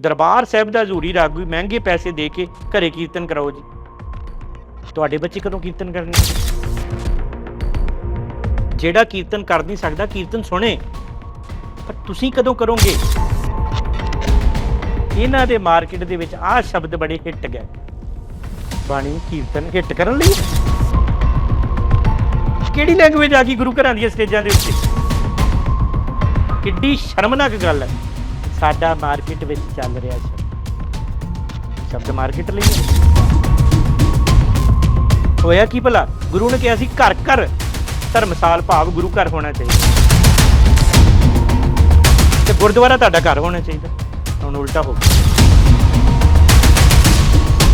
ਦਰਬਾਰ ਸਾਹਿਬ ਦਾ ਹਜ਼ੂਰੀ ਰਾਗੀ ਮਹਿੰਗੇ ਪੈਸੇ ਦੇ ਕੇ ਘਰੇ ਕੀਰਤਨ ਕਰਾਓ ਜੀ। ਤੁਹਾਡੇ ਬੱਚੇ ਕਦੋਂ ਕੀਰਤਨ ਕਰਨਗੇ? ਜਿਹੜਾ ਕੀਰਤਨ ਕਰ ਨਹੀਂ ਸਕਦਾ, ਕੀਰਤਨ ਸੁਣੇ। ਪਰ ਤੁਸੀਂ ਕਦੋਂ ਕਰੋਗੇ? ਇਹਨਾਂ ਦੇ ਮਾਰਕੀਟ ਦੇ ਵਿੱਚ ਆਹ ਸ਼ਬਦ ਬੜੇ ਹਿੱਟ ਗਏ। ਬਾਣੀ ਕੀਰਤਨ ਹਿੱਟ ਕਰਨ ਲਈ? ਕਿਹੜੀ ਲੈਂਗੁਏਜ ਆ ਗਈ ਗੁਰੂ ਘਰਾਂ ਦੀਆਂ ਸਟੇਜਾਂ ਦੇ ਉੱਤੇ? ਕਿੱਡੀ ਸ਼ਰਮਨਾਕ ਗੱਲ ਹੈ। ਸਾਡਾ ਮਾਰਕੀਟ ਵਿੱਚ ਚੱਲ ਰਿਹਾ ਸ਼ਬਦ ਸ਼ਬਦ ਮਾਰਕੀਟ ਲਈ ਹੈ। ਹੋਇਆ ਕੀ ਭਲਾ? ਗੁਰੂ ਨੇ ਕਿਹਾ ਸੀ, ਘਰ ਘਰ। ਧਰਮਸਾਲ ਭਾਵ ਗੁਰੂ ਘਰ ਹੋਣਾ ਚਾਹੀਦਾ। ਤੇ ਗੁਰਦੁਆਰਾ ਤੁਹਾਡਾ ਘਰ ਹੋਣਾ ਚਾਹੀਦਾ। ਹੁਣ ਉਲਟਾ ਹੋ ਗਿਆ।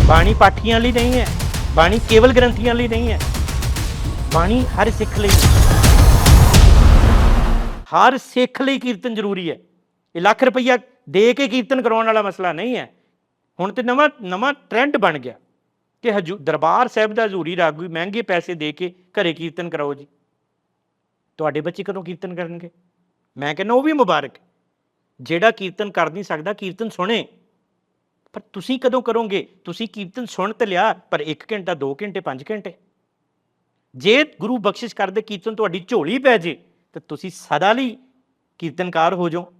ਬਾਣੀ ਪਾਠੀਆਂ ਲਈ ਨਹੀਂ ਹੈ। ਬਾਣੀ ਕੇਵਲ ਗ੍ਰੰਥੀਆਂ ਲਈ ਨਹੀਂ ਹੈ। ਬਾਣੀ ਹਰ ਸਿੱਖ ਲਈ। ਹਰ ਸਿੱਖ ਲਈ ਕੀਰਤਨ ਜ਼ਰੂਰੀ ਹੈ। ਇਹ ਲੱਖ ਰੁਪਈਆ ਦੇ ਕੇ ਕੀਰਤਨ ਕਰਾਉਣ ਵਾਲਾ ਮਸਲਾ ਨਹੀਂ ਹੈ। ਹੁਣ ਤੇ ਨਵਾਂ ਨਵਾਂ ਟ੍ਰੈਂਡ ਬਣ ਗਿਆ ਕਿ ਹਜੂ, ਦਰਬਾਰ ਸਾਹਿਬ ਦਾ ਹਜ਼ੂਰੀ ਰਾਗੀ ਮਹਿੰਗੇ ਪੈਸੇ ਦੇ ਕੇ ਘਰੇ ਕੀਰਤਨ ਕਰਾਓ ਜੀ। ਤੁਹਾਡੇ ਬੱਚੇ ਕਦੋਂ ਕੀਰਤਨ ਕਰਨਗੇ? ਮੈਂ ਕਹਿੰਦਾ ਉਹ ਵੀ ਮੁਬਾਰਕ ਜਿਹੜਾ ਕੀਰਤਨ ਕਰ ਨਹੀਂ ਸਕਦਾ, ਕੀਰਤਨ ਸੁਣੇ। ਪਰ ਤੁਸੀਂ ਕਦੋਂ ਕਰੋਗੇ? ਤੁਸੀਂ ਕੀਰਤਨ ਸੁਣ ਤੇ ਲਿਆ, ਪਰ 1 ਘੰਟਾ 2 ਘੰਟੇ 5 ਘੰਟੇ। ਜੇ ਗੁਰੂ ਬਖਸ਼ਿਸ਼ ਕਰਦੇ ਕੀਰਤਨ ਤੁਹਾਡੀ ਝੋਲੀ ਪੈ ਜੇ, ਤਾਂ ਤੁਸੀਂ ਸਦਾ ਲਈ ਕੀਰਤਨਕਾਰ ਹੋ ਜਾਓ।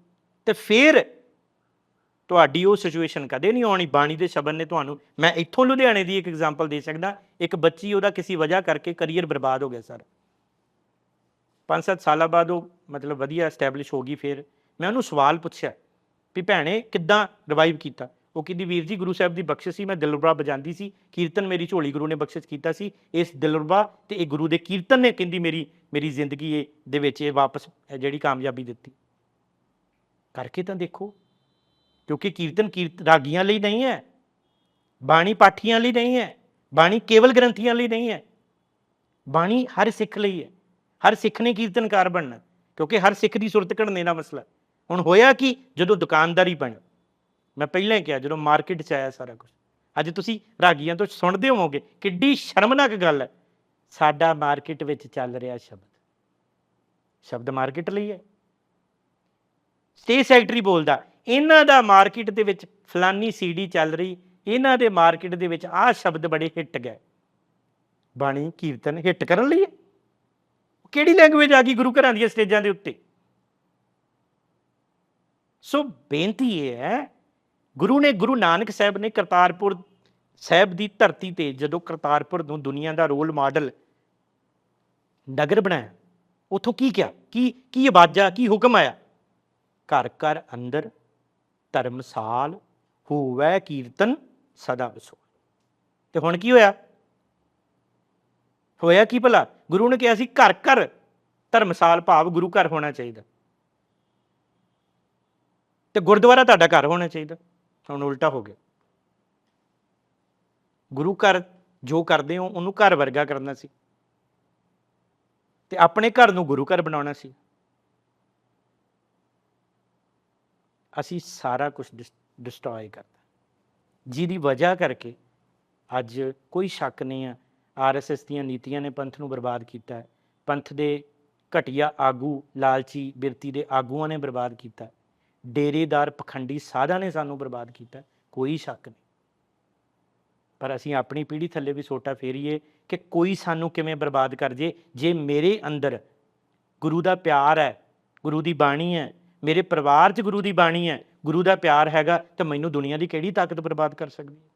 ਤੇ ਫਿਰ ਤੁਹਾਡੀ ਉਹ ਸਿਚੁਏਸ਼ਨ ਕਦੇ ਨਹੀਂ ਆਉਣੀ, ਬਾਣੀ ਦੇ ਸ਼ਬਦ ਨੇ ਤੁਹਾਨੂੰ, ਮੈਂ ਇੱਥੋਂ ਲੁਧਿਆਣੇ ਦੀ ਇੱਕ ਐਗਜ਼ਾਮਪਲ ਦੇ ਸਕਦਾ, ਇੱਕ ਬੱਚੀ ਉਹਦਾ ਕਿਸੇ ਵਜ੍ਹਾ ਕਰਕੇ ਕੈਰੀਅਰ ਬਰਬਾਦ ਹੋ ਗਿਆ ਸਰ 5-7 ਸਾਲਾਂ ਬਾਅਦ ਉਹ ਮਤਲਬ ਵਧੀਆ ਐਸਟੈਬਲਿਸ਼ ਹੋ ਗਈ ਫਿਰ। ਮੈਂ ਉਹਨੂੰ ਸਵਾਲ ਪੁੱਛਿਆ ਵੀ ਭੈਣੇ ਕਿੱਦਾਂ ਰਿਵਾਈਵ ਕੀਤਾ? ਉਹ ਕਹਿੰਦੀ, ਵੀਰ ਜੀ ਗੁਰੂ ਸਾਹਿਬ ਦੀ ਬਖਸ਼ਿਸ਼ ਸੀ, ਮੈਂ ਦਿਲਰਬਾ ਬਜਾਂਦੀ ਸੀ, ਕੀਰਤਨ ਮੇਰੀ ਝੋਲੀ ਗੁਰੂ ਨੇ ਬਖਸ਼ਿਸ਼ ਕੀਤਾ ਸੀ, ਇਸ ਦਿਲਰਬਾ ਤੇ ਇਹ ਗੁਰੂ ਦੇ ਕੀਰਤਨ ਨੇ, ਕਹਿੰਦੀ ਮੇਰੀ ਮੇਰੀ ਜ਼ਿੰਦਗੀ ਇਹ ਦੇ ਵਿੱਚ ਇਹ ਵਾਪਸ ਜਿਹੜੀ ਕਾਮਯਾਬੀ ਦਿੱਤੀ। ਕਰਕੇ ਤਾਂ ਦੇਖੋ। ਕਿਉਂਕਿ ਕੀਰਤਨ ਕੀਰਤ ਰਾਗੀਆਂ ਲਈ ਨਹੀਂ ਹੈ, ਬਾਣੀ ਪਾਠੀਆਂ ਲਈ ਨਹੀਂ ਹੈ, ਬਾਣੀ ਕੇਵਲ ਗ੍ਰੰਥੀਆਂ ਲਈ ਨਹੀਂ ਹੈ, ਬਾਣੀ ਹਰ ਸਿੱਖ ਲਈ ਹੈ, ਹਰ ਸਿੱਖ ਨੇ ਕੀਰਤਨਕਾਰ ਬਣਨਾ, ਕਿਉਂਕਿ ਹਰ ਸਿੱਖ ਦੀ ਸੁਰਤ ਘੜਨੇ ਦਾ ਮਸਲਾ। ਹੁਣ ਹੋਇਆ ਕਿ? ਜਦੋਂ ਦੁਕਾਨਦਾਰੀ ਬਣੀ, ਮੈਂ ਪਹਿਲਾਂ ਹੀ ਕਿਹਾ, ਜਦੋਂ ਮਾਰਕੀਟ 'ਚ ਆਇਆ ਸਾਰਾ ਕੁਝ ਅੱਜ ਤੁਸੀਂ ਰਾਗੀਆਂ ਤੋਂ ਸੁਣਦੇ ਹੋਵੋਗੇ, ਕਿੱਡੀ ਸ਼ਰਮਨਾਕ ਗੱਲ ਹੈ। ਸਾਡਾ ਮਾਰਕੀਟ ਵਿੱਚ ਚੱਲ ਰਿਹਾ ਸ਼ਬਦ ਸ਼ਬਦ ਮਾਰਕੀਟ ਲਈ ਹੈ। ਸਟੇਜ ਸੈਕਟਰੀ ਬੋਲਦਾ, ਇਹਨਾਂ ਦਾ ਮਾਰਕੀਟ ਦੇ ਵਿੱਚ ਫਲਾਨੀ ਸੀਡੀ ਚੱਲ ਰਹੀ, ਇਹਨਾਂ ਦੇ ਮਾਰਕੀਟ ਦੇ ਵਿੱਚ ਆਹ ਸ਼ਬਦ ਬੜੇ ਹਿੱਟ ਗਏ। ਬਾਣੀ, ਕੀਰਤਨ ਹਿੱਟ ਕਰਨ ਲਈ ਕਿਹੜੀ ਲੈਂਗੁਏਜ ਆ ਗਈ ਗੁਰੂ ਘਰਾਂ ਦੀਆਂ ਸਟੇਜਾਂ ਦੇ ਉੱਤੇ? ਸੋ ਬੇਨਤੀ ਇਹ ਹੈ, ਗੁਰੂ ਨੇ ਗੁਰੂ ਨਾਨਕ ਸਾਹਿਬ ਨੇ ਕਰਤਾਰਪੁਰ ਸਾਹਿਬ ਦੀ ਧਰਤੀ ਤੇ ਜਦੋਂ ਕਰਤਾਰਪੁਰ ਨੂੰ ਦੁਨੀਆ ਦਾ ਰੋਲ ਮਾਡਲ ਨਗਰ ਬਣਾਇਆ, ਉਥੋਂ ਕੀ ਕਿਹਾ? ਕੀ ਕੀ ਆਵਾਜ਼ਾਂ, ਕੀ ਹੁਕਮ ਆਇਆ? ਘਰ ਘਰ ਅੰਦਰ ਧਰਮਸਾਲ ਹੋਵੇ ਕੀਰਤਨ ਸਦਾ ਵਸੋ ਤੇ ਹੁਣ ਕੀ ਹੋਇਆ? ਹੋਇਆ ਕੀ ਭਲਾ? ਗੁਰੂ ਨੇ ਕਿਹਾ ਸੀ ਘਰ ਘਰ ਧਰਮਸਾਲ ਭਾਵ ਗੁਰੂ ਘਰ ਹੋਣਾ ਚਾਹੀਦਾ। ਤੇ ਗੁਰਦੁਆਰਾ ਤੁਹਾਡਾ ਘਰ ਹੋਣਾ ਚਾਹੀਦਾ। ਹੁਣ ਉਲਟਾ ਹੋ ਗਿਆ। ਗੁਰੂ ਘਰ ਜੋ ਕਰਦੇ ਹੋ, ਉਹਨੂੰ ਘਰ ਵਰਗਾ ਕਰਨਾ ਸੀ। ਤੇ ਆਪਣੇ ਘਰ ਨੂੰ ਗੁਰੂ ਘਰ ਬਣਾਉਣਾ ਸੀ। ਅਸੀਂ ਸਾਰਾ ਕੁਝ ਡਿਸਟਰੋਏ ਕਰਤਾ। ਜਿਹਦੀ ਵਜ੍ਹਾ ਕਰਕੇ ਅੱਜ ਕੋਈ ਸ਼ੱਕ ਨਹੀਂ ਆ ਆਰਐਸਐਸ ਦੀਆਂ ਨੀਤੀਆਂ ਨੇ ਪੰਥ ਨੂੰ ਬਰਬਾਦ ਕੀਤਾ ਹੈ। ਪੰਥ ਦੇ ਘਟੀਆ ਆਗੂ, ਲਾਲਚੀ ਬਿਰਤੀ ਦੇ ਆਗੂਆਂ ਨੇ ਬਰਬਾਦ ਕੀਤਾ ਡੇਰੇਦਾਰ ਪਖੰਡੀ ਸਾਧਾ ਨੇ ਸਾਨੂੰ ਬਰਬਾਦ ਕੀਤਾ ਕੋਈ ਸ਼ੱਕ ਨਹੀਂ। ਪਰ ਅਸੀਂ ਆਪਣੀ ਪੀੜ੍ਹੀ ਥੱਲੇ ਵੀ ਸੋਟਾ ਫੇਰੀਏ ਕਿ ਕੋਈ ਸਾਨੂੰ ਕਿਵੇਂ ਬਰਬਾਦ ਕਰ ਜੇ ਜੇ ਮੇਰੇ ਅੰਦਰ ਗੁਰੂ ਦਾ ਪਿਆਰ ਹੈ, ਗੁਰੂ ਦੀ ਬਾਣੀ ਹੈ ਮੇਰੇ ਪਰਿਵਾਰ 'ਚ ਗੁਰੂ ਦੀ ਬਾਣੀ ਹੈ, ਗੁਰੂ ਦਾ ਪਿਆਰ ਹੈਗਾ, ਤਾਂ ਮੈਨੂੰ ਦੁਨੀਆ ਦੀ ਕਿਹੜੀ ਤਾਕਤ ਬਰਬਾਦ ਕਰ ਸਕਦੀ ਹੈ?